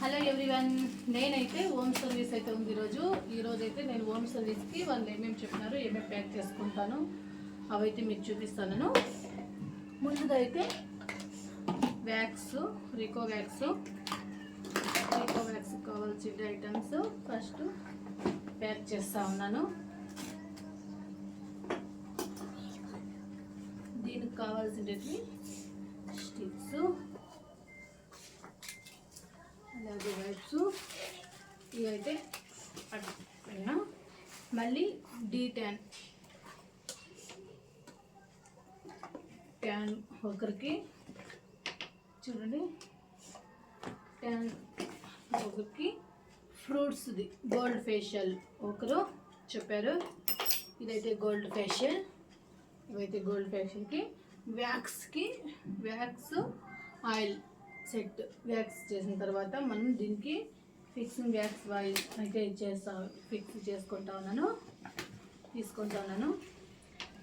Hello everyone నేనైతే home service అయితే ఉంది ఈరోజు. ఈరోజు అయితే నేను హోమ్ సర్వీస్కి వాళ్ళు ఏమేమి చెప్పినారో ఏమేమి ప్యాక్ చేసుకుంటాను అవైతే మీకు చూపిస్తాను ముందుగా అయితే wax Rica wax Rica wax కావాల్సిన ఐటమ్స్. ఫస్ట్ ప్యాక్ చేస్తా ఉన్నాను. దీనికి కావాల్సినవి స్టిక్స్. అలాగే వైప్స్. ఇవైతే పట్టుకున్నా మళ్ళీ డీ ట్యాన్ ట్యాన్ ఒకరికి. చూడండి. ట్యాన్ ఒకరికి ఫ్రూట్స్ది. గోల్డ్ ఫేషియల్ ఒకరు చెప్పారు. ఇదైతే గోల్డ్ ఫేషియల్. ఇవైతే గోల్డ్ ఫేషియల్కి. వ్యాక్స్కి. Wax oil. సెట్ వ్యాక్స్ చేసిన తర్వాత మనం దీనికి ఫిక్సింగ్ వ్యాక్స్ ఆయిల్ అయితే చేస్తా ఫిక్స్ చేసుకుంటా ఉన్నాను. తీసుకుంటా ఉన్నాను.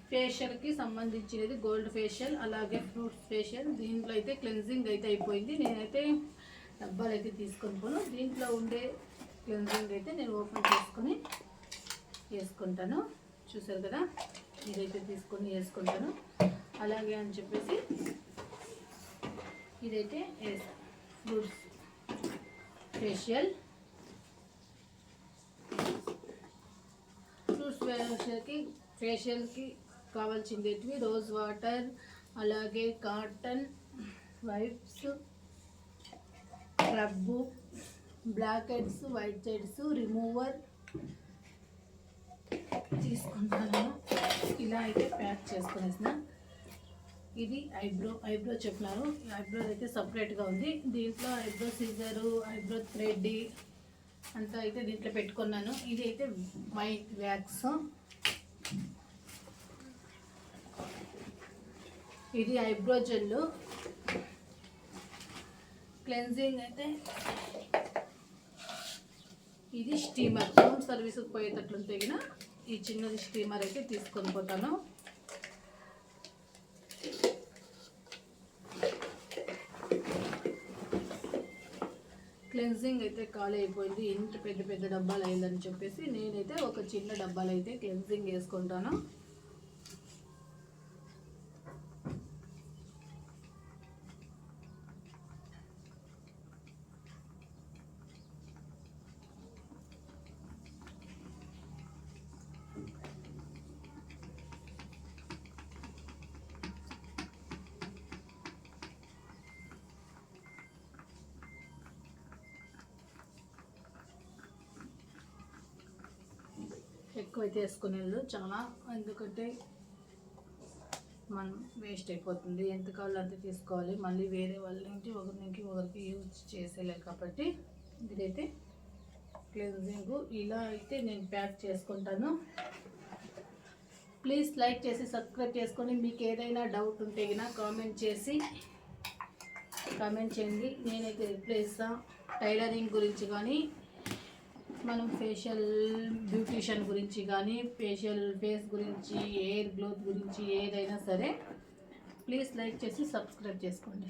ఫేషియల్కి సంబంధించినది గోల్డ్ ఫేషియల్ అలాగే ఫ్రూట్స్ ఫేషియల్. దీంట్లో అయితే క్లెన్జింగ్ అయితే అయిపోయింది. నేనైతే డబ్బాలు అయితే తీసుకొని పోను. దీంట్లో ఉండే క్లెన్జింగ్ అయితే నేను ఓపెన్ చేసుకొని వేసుకుంటాను. చూసారు కదా? ఇదైతే తీసుకొని వేసుకుంటాను. అలాగే అని చెప్పేసి ఇదైతే ఫ్రూట్స్. ఫేషియల్. ఫ్రూట్స్ ఫేషియల్కి ఫేషియల్కి కావాల్సిందేటివి రోజ్ వాటర్ అలాగే cotton wipes scrub blackheads whiteheads remover తీసుకుంటాను. ఇలా అయితే ప్యాక్ చేసుకునేసిన. ఇది ఐబ్రో ఐబ్రో చెప్పినారు. ఐబ్రో అయితే సపరేట్గా ఉంది. దీంట్లో ఐబ్రో సీజరు ఐబ్రో థ్రెడ్ అంతా అయితే దీంట్లో పెట్టుకున్నాను. ఇది అయితే వైట్ వ్యాక్స్ ఇది ఐబ్రో జెల్లు క్లెన్జింగ్ అయితే ఇది స్టీమర్ హోమ్ సర్వీస్కి పోయేటట్లు తెగిన ఈ చిన్నది స్టీమర్ అయితే తీసుకొని పోతాను. క్లెన్సింగ్ అయితే ఖాళీ అయిపోయింది ఇంత పెద్ద పెద్ద డబ్బాలు అయిందని చెప్పేసి నేనైతే ఒక చిన్న డబ్బాలు అయితే క్లెన్సింగ్ వేసుకుంటాను. ఎక్కువ అయితే వేసుకునేది చాలా. ఎందుకంటే మనం వేస్ట్ అయిపోతుంది. ఎంత కావాలో అంత తీసుకోవాలి? మళ్ళీ వేరే వాళ్ళ నుంచి ఒకరి నుంచి ఒకరికి యూజ్ చేసేలే కాబట్టి ఇదైతే క్లెన్జింగ్ ఇలా అయితే నేను ప్యాక్ చేసుకుంటాను. ప్లీజ్ లైక్ చేసి సబ్స్క్రైబ్ చేసుకొని మీకు ఏదైనా డౌట్ ఉంటే కనుక కామెంట్ చేసి కామెంట్ చేయండి. నేనైతే రిప్లై ఇస్తాను టైలరింగ్ గురించి కానీ మనం ఫేషియల్ బ్యూటీషియన్ గురించి కానీ ఫేషియల్ ఫేస్ గురించి హెయిర్ గ్లోత్ గురించి ఏదైనా సరే ప్లీజ్ లైక్ చేసి సబ్స్క్రైబ్ చేసుకోండి.